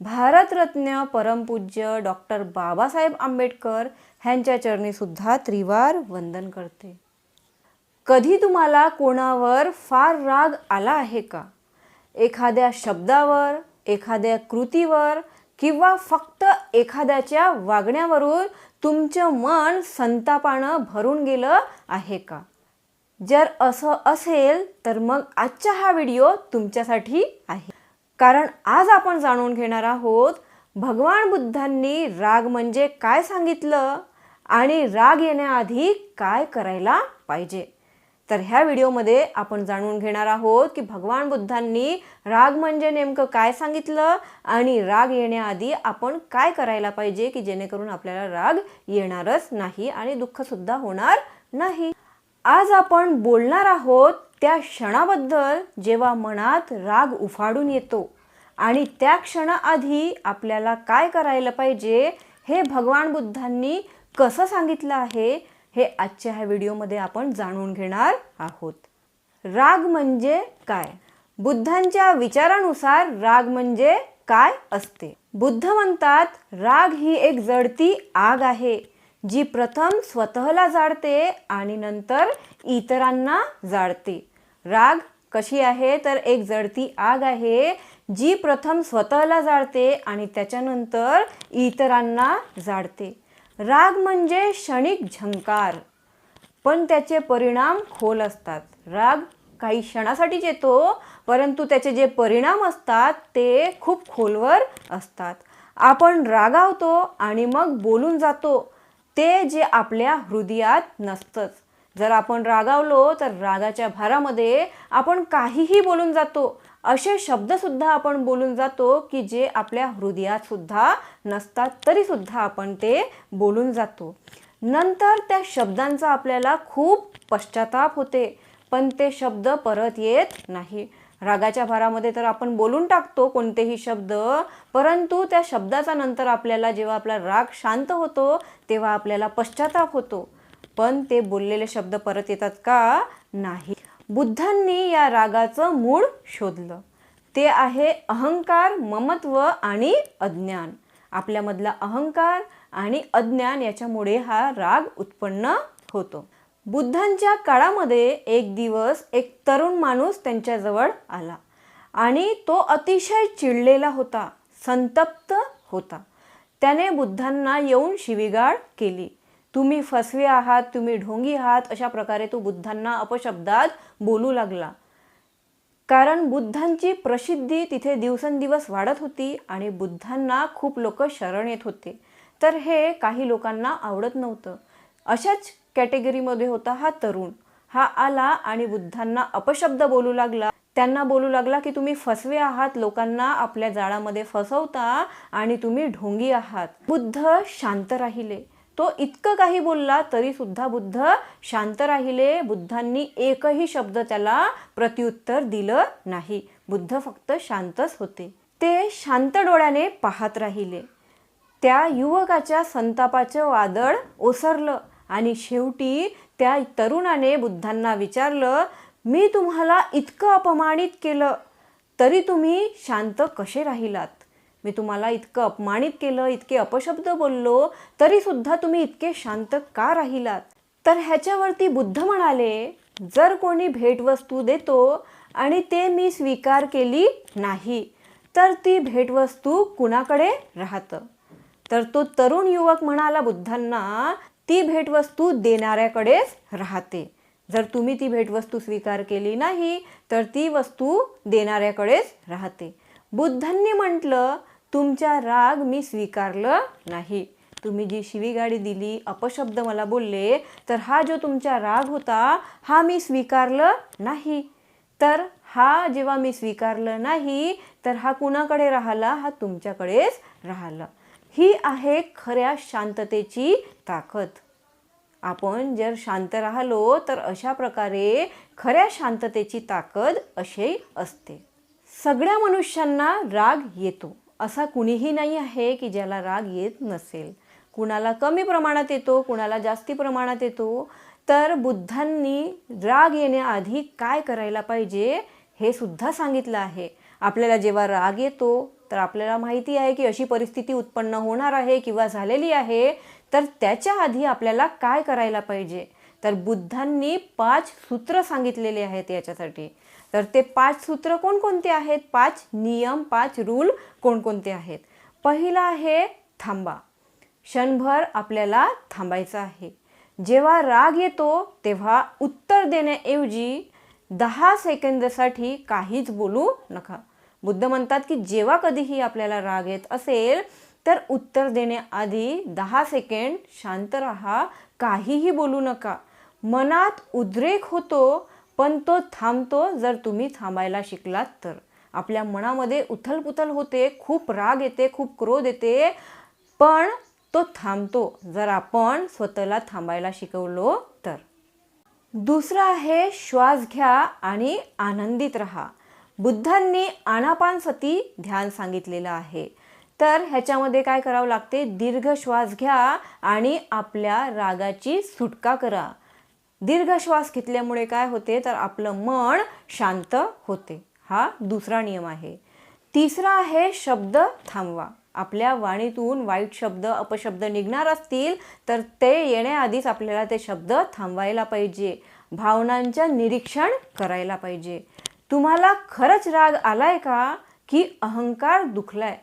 भारतरत्न परमपूज्य डॉक्टर बाबासाहेब आंबेडकर ह्यांच्या चरणीसुद्धा त्रिवार वंदन करते. कधी तुम्हाला कोणावर फार राग आला आहे का? एखाद्या शब्दावर एखाद्या कृतीवर किंवा फक्त एखाद्याच्या वागण्यावरून तुमचं मन संतापानं भरून गेलं आहे का? जर असं असेल तर मग आजचा हा व्हिडिओ तुमच्यासाठी आहे. कारण आज आपण जाणून घेणार आहोत भगवान बुद्धांनी राग म्हणजे काय सांगितलं आणि राग येण्याआधी काय करायला पाहिजे. तर ह्या व्हिडिओमध्ये आपण जाणून घेणार आहोत की भगवान बुद्धांनी राग म्हणजे नेमकं काय सांगितलं आणि राग येण्याआधी आपण काय करायला पाहिजे की जेणेकरून आपल्याला राग येणारच नाही आणि दुःखसुद्धा होणार नाही. आज आपण बोलणार आहोत त्या क्षणाबद्दल जेव्हा मनात राग उफाडून येतो आणि त्या क्षणाआधी आपल्याला काय करायला पाहिजे हे भगवान बुद्धांनी कसं सांगितलं आहे हे आजच्या ह्या व्हिडिओमध्ये आपण जाणून घेणार आहोत. राग म्हणजे काय? बुद्धांच्या विचारानुसार राग म्हणजे काय असते? बुद्ध म्हणतात राग ही एक जडती आग आहे. जी प्रथम स्वतःला जाळते आणि नंतर इतरांना जाळते. राग कशी आहे? तर एक जळती आग आहे जी प्रथम स्वतःला जाळते आणि त्याच्यानंतर इतरांना जाळते. राग म्हणजे क्षणिक झंकार पण त्याचे परिणाम खोल असतात. राग काही क्षणासाठीच येतो परंतु त्याचे जे परिणाम असतात ते खूप खोलवर असतात. आपण रागावतो आणि मग बोलून जातो ते जे आपल्या हृदयात नसतंच. जर आपण रागावलो तर रागाच्या भारामध्ये आपण काहीही बोलून जातो. असे शब्दसुद्धा आपण बोलून जातो की जे आपल्या हृदयातसुद्धा नसतात तरीसुद्धा आपण ते बोलून जातो. नंतर त्या शब्दांचा आपल्याला खूप पश्चाताप होते पण ते शब्द परत येत नाही. रागाच्या भारामध्ये तर आपण बोलून टाकतो कोणतेही शब्द परंतु त्या शब्दाचा नंतर आपल्याला जेव्हा आपला राग शांत होतो तेव्हा आपल्याला पश्चाताप होतो. पण ते बोललेले शब्द परत येतात का? नाही. बुद्धांनी या रागाचं मूळ शोधलं. ते आहे अहंकार ममत्व आणि अज्ञान. आपल्यामधला अहंकार आणि अज्ञान याच्यामुळे हा राग उत्पन्न होतो. बुद्धांच्या काळामध्ये एक दिवस एक तरुण माणूस त्यांच्याजवळ आला आणि तो अतिशय चिडलेला होता संतप्त होता. त्याने बुद्धांना येऊन शिवीगाळ केली. तुम्ही फसवे आहात तुम्ही ढोंगी आहात अशा प्रकारे तो बुद्धांना अपशब्दात बोलू लागला. कारण बुद्धांची प्रसिद्धी तिथे दिवसेंदिवस वाढत होती आणि बुद्धांना खूप लोक शरण येत होते. तर हे काही लोकांना आवडत नव्हतं. अशाच कॅटेगरीमध्ये होता हा तरुण. हा आला आणि बुद्धांना अपशब्द बोलू लागला. त्यांना बोलू लागला की तुम्ही फसवे आहात लोकांना आपल्या जाळामध्ये फसवता आणि तुम्ही ढोंगी आहात. बुद्ध शांत राहिले. तो इतकं काही बोलला तरी सुद्धा बुद्ध शांत राहिले. बुद्धांनी एकही शब्द त्याला प्रत्युत्तर दिलं नाही. बुद्ध फक्त शांतच होते. ते शांत डोळ्याने पाहत राहिले. त्या युवकाच्या संतापाचं वादळ ओसरलं. आणि शेवटी त्या तरुणाने बुद्धांना विचारलं मी तुम्हाला इतकं अपमानित केलं तरी तुम्ही शांत कसे राहिलात? मी तुम्हाला इतकं अपमानित केलं इतके अपशब्द बोललो तरी सुद्धा तुम्ही इतके शांत का राहिलात? तर ह्याच्यावरती बुद्ध म्हणाले जर कोणी भेटवस्तू देतो आणि ते मी स्वीकार केली नाही तर ती भेटवस्तू कुणाकडे राहतं? तर तो तरुण युवक म्हणाला बुद्धांना ती भेटवस्तू देणाऱ्याकडेच राहते. जर तुम्ही ती भेटवस्तू स्वीकार केली नाही तर ती वस्तू देणाऱ्याकडेच राहते. बुद्धांनी म्हटलं तुमचा राग मी स्वीकारलं नाही. तुम्ही जी शिवीगाडी दिली अपशब्द मला बोलले तर हा जो तुमचा राग होता हा मी स्वीकारलं नाही. तर हा जेव्हा मी स्वीकारलं नाही तर हा कुणाकडे राहिला? हा तुमच्याकडेच राहिला. ही आहे खऱ्या शांततेची ताकद. आपण जर शांत राहिलो तर अशा प्रकारे खऱ्या शांततेची ताकद अशी असते. सगळ्या मनुष्यांना राग येतो. असा कुणीही नाही आहे की ज्याला राग येत नसेल. कुणाला कमी प्रमाणात येतो कुणाला जास्ती प्रमाणात येतो. तर बुद्धांनी राग येण्याआधी काय करायला पाहिजे हे सुद्धा सांगितलं आहे. आपल्याला जेव्हा राग येतो तर आपल्याला माहिती आहे की अशी परिस्थिती उत्पन्न होणार आहे किंवा झालेली आहे तर त्याच्या आधी आपल्याला काय करायला पाहिजे? तर बुद्धांनी पाच सूत्र सांगितलेले आहेत याच्यासाठी. तर ते पाच सूत्र कोणकोणते आहेत? पाच नियम पाच रूल कोणकोणते आहेत? पहिला आहे थांबा. क्षणभर आपल्याला थांबायचं आहे. जेव्हा राग येतो तेव्हा उत्तर देण्याऐवजी दहा सेकंदसाठी काहीच बोलू नका. बुद्ध म्हणतात की जेव्हा कधीही आपल्याला राग येत असेल तर उत्तर देण्याआधी दहा सेकंड शांत राहा. काहीही बोलू नका. मनात उद्रेक होतो पण तो थांबतो जर तुम्ही थांबायला शिकलात तर. आपल्या मनामध्ये उथलपुथल होते खूप राग येते खूप क्रोध येते पण तो थांबतो जर आपण स्वतःला थांबायला शिकवलो तर. दुसरं आहे श्वास घ्या आणि आनंदित रहा. बुद्धांनी आनापान सती ध्यान सांगितलेलं आहे. तर ह्याच्यामध्ये काय करावं लागते? दीर्घ श्वास घ्या आणि आपल्या रागाची सुटका करा. दीर्घ श्वास घेतल्यामुळे काय होते? तर आपलं मन शांत होते. हा दुसरा नियम आहे. तिसरा आहे शब्द थांबवा. आपल्या वाणीतून वाईट शब्द अपशब्द निघणार असतील तर ते येण्याआधीच आपल्याला ते शब्द थांबवायला पाहिजे. भावनांचं निरीक्षण करायला पाहिजे. तुम्हाला खरंच राग आलाय का की अहंकार दुखलाय?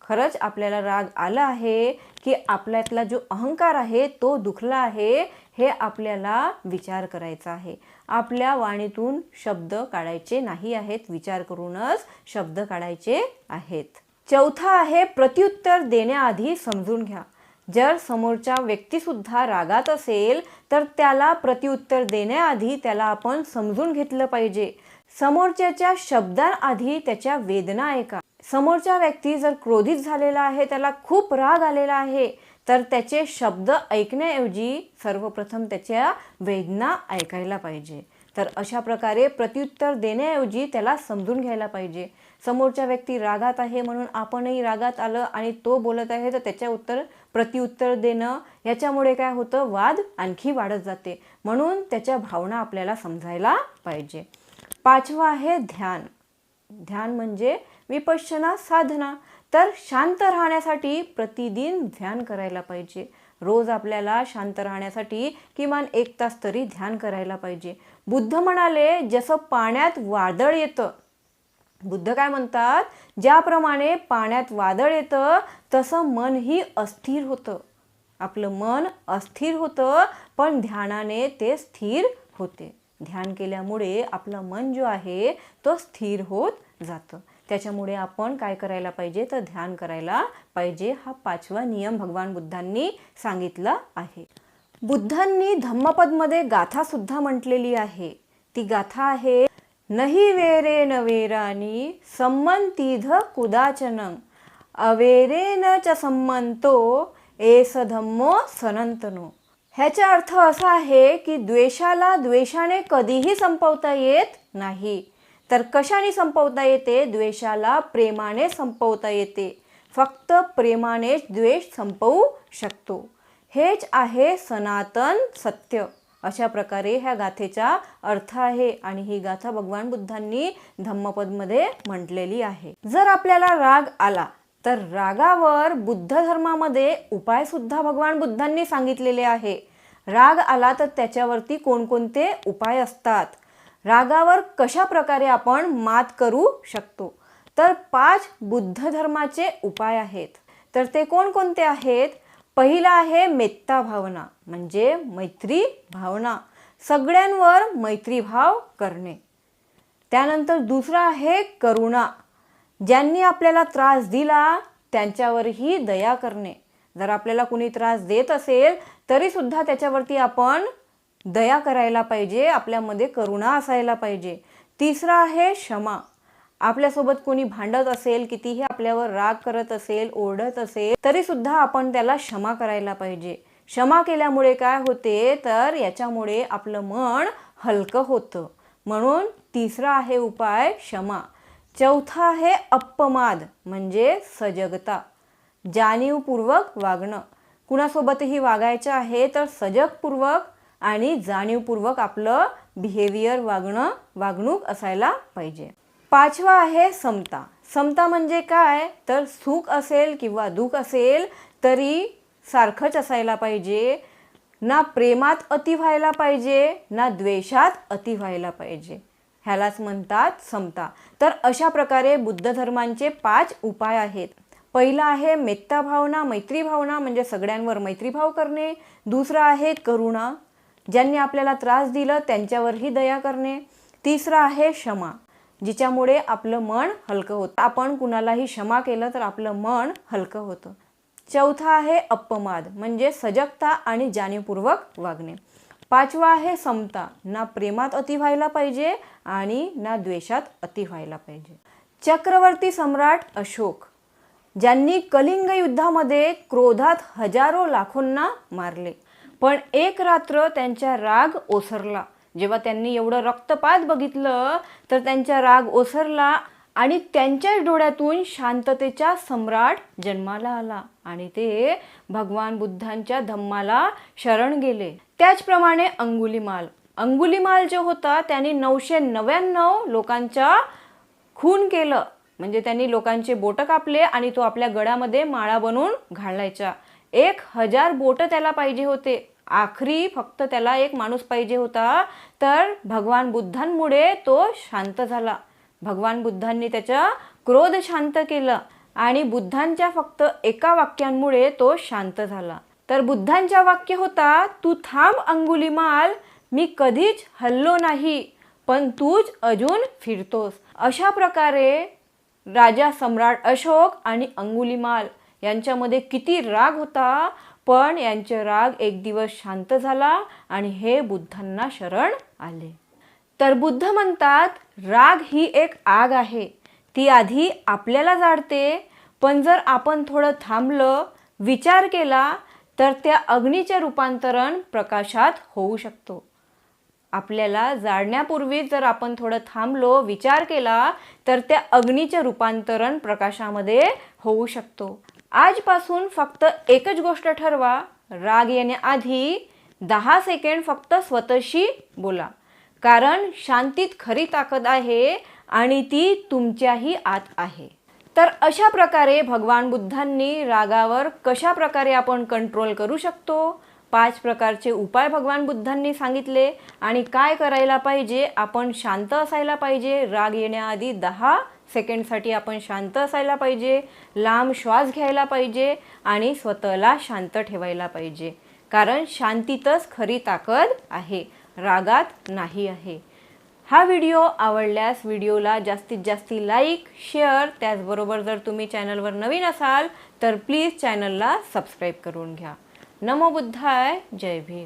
खरंच आपल्याला राग आला आहे की आपल्यातला जो अहंकार आहे तो दुखला आहे हे आपल्याला विचार करायचा आहे. आपल्या वाणीतून शब्द काढायचे नाही आहेत विचार करूनच शब्द काढायचे आहेत. चौथा आहे प्रत्युत्तर देण्याआधी समजून घ्या. जर समोरच्या व्यक्तीसुद्धा रागात असेल तर त्याला प्रत्युत्तर देण्याआधी त्याला आपण समजून घेतलं पाहिजे. समोरच्याच्या शब्दांआधी त्याच्या वेदना ऐका. समोरच्या व्यक्ती जर क्रोधित झालेला आहे त्याला खूप राग आलेला आहे तर त्याचे शब्द ऐकण्याऐवजी सर्वप्रथम त्याच्या वेदना ऐकायला पाहिजे. तर अशा प्रकारे प्रत्युत्तर देण्याऐवजी त्याला समजून घ्यायला पाहिजे. समोरच्या व्यक्ती रागात आहे म्हणून आपणही रागात आलं आणि तो बोलत आहे तर त्याच्या उत्तर प्रत्युत्तर देणं याच्यामुळे काय होतं? वाद आणखी वाढत जाते. म्हणून त्याच्या भावना आपल्याला समजायला पाहिजे. पाचवा आहे ध्यान. ध्यान म्हणजे विपश्यना साधना. तर शांत राहण्यासाठी प्रतिदिन ध्यान करायला पाहिजे. रोज आपल्याला शांत राहण्यासाठी किमान एक तास तरी ध्यान करायला पाहिजे. बुद्ध म्हणाले जसं पाण्यात वादळ येतं. बुद्ध काय म्हणतात? ज्याप्रमाणे पाण्यात वादळ येतं तसं मनही अस्थिर होतं. आपलं मन अस्थिर होतं पण ध्यानाने ते स्थिर होते. ध्यान केल्यामुळे आपलं मन जो आहे तो स्थिर होत जातं. त्याच्यामुळे आपण काय करायला पाहिजे? तर ध्यान करायला पाहिजे. हा पाचवा नियम भगवान बुद्धांनी सांगितला आहे. बुद्धांनी धम्मपदमध्ये गाथा सुद्धा म्हटलेली आहे. ती गाथा आहे नही वेरे न वेरानी संमंतीध कुदाचनं अवेरेन च संमंतो एस धम्मो सनंतनो ह्याचा अर्थ असा आहे की द्वेषाला द्वेषाने कधीही संपवता येत नाही. तर कशाने संपवता येते? द्वेषाला प्रेमाने संपवता येते. फक्त प्रेमानेच द्वेष संपवू शकतो. हेच आहे सनातन सत्य. अशा प्रकारे ह्या गाथेचा अर्थ आहे आणि ही गाथा भगवान बुद्धांनी धम्मपदमध्ये म्हटलेली आहे. जर आपल्याला राग आला तर रागावर बुद्ध धर्मामध्ये उपायसुद्धा भगवान बुद्धांनी सांगितलेले आहे. राग आला तर त्याच्यावरती कोणकोणते उपाय असतात? रागावर कशा प्रकारे आपण मात करू शकतो? तर पाच बुद्ध धर्माचे उपाय आहेत. तर ते कोणकोणते आहेत? पहिला आहे मेत्ता भावना म्हणजे मैत्री भावना. सगळ्यांवर मैत्रीभाव करणे. त्यानंतर दुसरा आहे करुणा ज्यांनी आपल्याला त्रास दिला त्यांच्यावरही दया करणे. जर आपल्याला कुणी त्रास देत असेल तरी सुद्धा त्याच्यावरती आपण दया करायला पाहिजे आपल्यामध्ये करुणा असायला पाहिजे. तिसरा आहे क्षमा. आपल्यासोबत कोणी भांडत असेल कितीही आपल्यावर राग करत असेल ओरडत असेल तरी सुद्धा आपण त्याला क्षमा करायला पाहिजे. क्षमा केल्यामुळे काय होते? तर याच्यामुळे आपलं मन हलकं होतं. म्हणून तिसरा आहे उपाय क्षमा. चौथा आहे अपमाद म्हणजे सजगता. जाणीवपूर्वक वागणं. कुणासोबतही वागायचं आहे तर सजगपूर्वक आणि जाणीवपूर्वक आपलं बिहेवियर वागणं वागणूक असायला पाहिजे. पाचवा आहे समता. समता म्हणजे काय? तर सुख असेल किंवा दुःख असेल तरी सारखंच असायला पाहिजे. ना प्रेमात अति व्हायला पाहिजे ना द्वेषात अति व्हायला पाहिजे. ह्यालाच म्हणतात समता. तर अशा प्रकारे बुद्ध धर्मांचे पाच उपाय आहेत. पहिला आहे मेत्ता भावना मैत्री भावना म्हणजे सगळ्यांवर मैत्रीभाव करणे. दुसरा आहे करुणा ज्यांनी आपल्याला त्रास दिला त्यांच्यावरही दया करणे. तिसरा आहे क्षमा जिच्यामुळे आपलं मन हलकं होतं. आपण कुणालाही क्षमा केलं तर आपलं मन हलकं होतं. चौथा आहे अपमाद म्हणजे सजगता आणि जाणीवपूर्वक वागणे. पाचवा आहे समता. ना प्रेमात अति व्हायला पाहिजे आणि ना द्वेषात अति व्हायला पाहिजे. चक्रवर्ती सम्राट अशोक. ज्यांनी कलिंग युद्धामध्ये क्रोधात हजारो लाखोंना मारले. पण एक रात्र त्यांचा राग ओसरला. जेव्हा त्यांनी एवढं रक्तपात बघितलं तर त्यांचा राग ओसरला आणि त्यांच्या डोळ्यातून शांततेचा सम्राट जन्माला आला आणि ते भगवान बुद्धांच्या धम्माला शरण गेले. त्याचप्रमाणे अंगुलीमाल. अंगुलीमाल जो होता त्यांनी नऊशे नव्याण्णव लोकांच्या खून केलं. म्हणजे त्यांनी लोकांचे बोटं कापले आणि तो आपल्या गळ्यामध्ये माळा बनवून घालायचा. एक हजार बोटं त्याला पाहिजे होते. आखरी फक्त त्याला एक माणूस पाहिजे होता. तर भगवान बुद्धांमुळे तो शांत झाला. भगवान बुद्धांनी त्याचा क्रोध शांत केलं आणि बुद्धांच्या फक्त एका वाक्यांमुळे तो शांत झाला. तर बुद्धांच्या वाक्य होता तू थांब अंगुलीमाल मी कधीच हल्लो नाही पण तूच अजून फिरतोस. अशा प्रकारे राजा सम्राट अशोक आणि अंगुलीमाल यांच्यामध्ये किती राग होता पण यांचे राग एक दिवस शांत झाला आणि हे बुद्धांना शरण आले. तर बुद्ध म्हणतात राग ही एक आग आहे. ती आधी आपल्याला जाडते पण जर आपण थोडं थांबलं विचार केला तर त्या अग्नीचे रूपांतरण प्रकाशात होऊ शकतो. आपल्याला जाळण्यापूर्वी जर आपण थोडं थांबलो विचार केला तर त्या अग्नीचे रूपांतरण प्रकाशामध्ये होऊ शकतो. आजपासून फक्त एकच गोष्ट ठरवा राग येण्याआधी दहा सेकंड फक्त स्वतःशी बोला. कारण शांतीत खरी ताकद आहे आणि ती तुमच्याही आत आहे. तर अशा प्रकारे भगवान बुद्धांनी रागावर कशा प्रकारे आपण कंट्रोल करू शकतो? पाच प्रकारचे उपाय भगवान बुद्धांनी सांगितले आणि काय करायला पाहिजे? आपण शांत असायला पाहिजे. राग येण्याआधी दहा सेकंडसाठी आपण शांत असायला पाहिजे. लांब श्वास घ्यायला पाहिजे आणि स्वतःला शांत ठेवायला पाहिजे. कारण शांतीतच खरी ताकद आहे. रागात नाही आहे. हा व्हिडिओ आवडल्यास व्हिडिओला जास्तीत जास्त लाईक शेअर त्याचबरोबर जर तुम्ही चॅनलवर नवीन असाल तर प्लीज चॅनलला सबस्क्राईब करून घ्या. नमो बुद्धाय जय भीम.